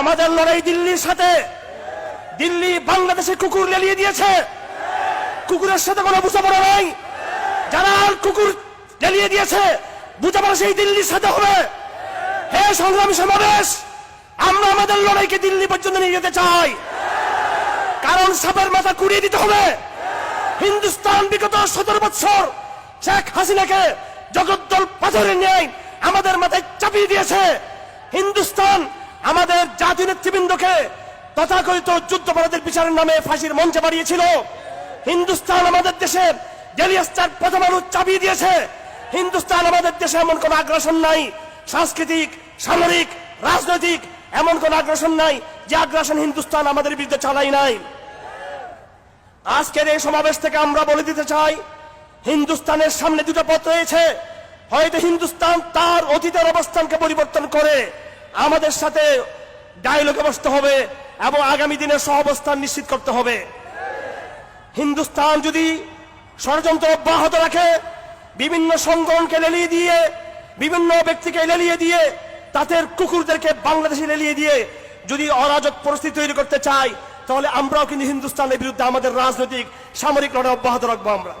আমাদের লড়াই দিল্লির সাথে। দিল্লি বাংলাদেশে কুকুর লেলিয়ে দিয়েছে। কুকুরের সাথে কোনো বোঝাপড়া নাই। যারা কুকুর লেলিয়ে দিয়েছে, বোঝাপড়া সেই দিল্লির সাথে হবে। হে সংগ্রামী সমাবেশ, আমরা আমাদের লড়াইকে দিল্লি পর্যন্ত নিয়ে যেতে চাই। কারণ সাপের মাথা কুড়িয়ে দিতে হবে। হিন্দুস্তান বিগত সতেরো বছর শেখ হাসিনাকে জগদ্দল পাথরের ন্যায় আমাদের মাথায় চাপিয়ে দিয়েছে। হিন্দুস্তান আমাদের জাতীয় নেতৃবৃন্দকে তথাকথিত যুদ্ধপরাধের বিচারের নামে ফাঁসির মঞ্চে বাড়িয়েছিল। হিন্দুস্তান আমাদের দেশে ডেলিয়াস্টার প্রথম মানুষ চাপিয়ে দিয়েছে। হিন্দুস্তান আমাদের দেশে এমন কোন আগ্রাসন নাই। সাংস্কৃতিক, সামরিক, রাজনৈতিক এমন কোন আগ্রাসন নাই যে আগ্রাসন হিন্দুস্তান আমাদের বিরুদ্ধে চালাই নাই। আজকের এই সমাবেশ থেকে আমরা বলে দিতে চাই, হিন্দুস্তানের সামনে দুটো পথ রয়েছে। হয়তো হিন্দুস্তান তার অতীতের অবস্থানকে পরিবর্তন করে আমাদের সাথে ডায়লগে বসতে হবে এবং আগামী দিনের সহাবস্থান নিশ্চিত করতে হবে। হিন্দুস্তান যদি ষড়যন্ত্র অব্যাহত রাখে, বিভিন্ন সংগঠনকে লেলিয়ে দিয়ে, বিভিন্ন ব্যক্তিকে লেলিয়ে দিয়ে, তাদের কুকুরদেরকে বাংলাদেশে লেলিয়ে দিয়ে যদি অরাজক পরিস্থিতি তৈরি করতে চাই তাহলে আমরাও কিন্তু হিন্দুস্তানের বিরুদ্ধে আমাদের রাজনৈতিক, সামরিক লড়াই অব্যাহত রাখব আমরা।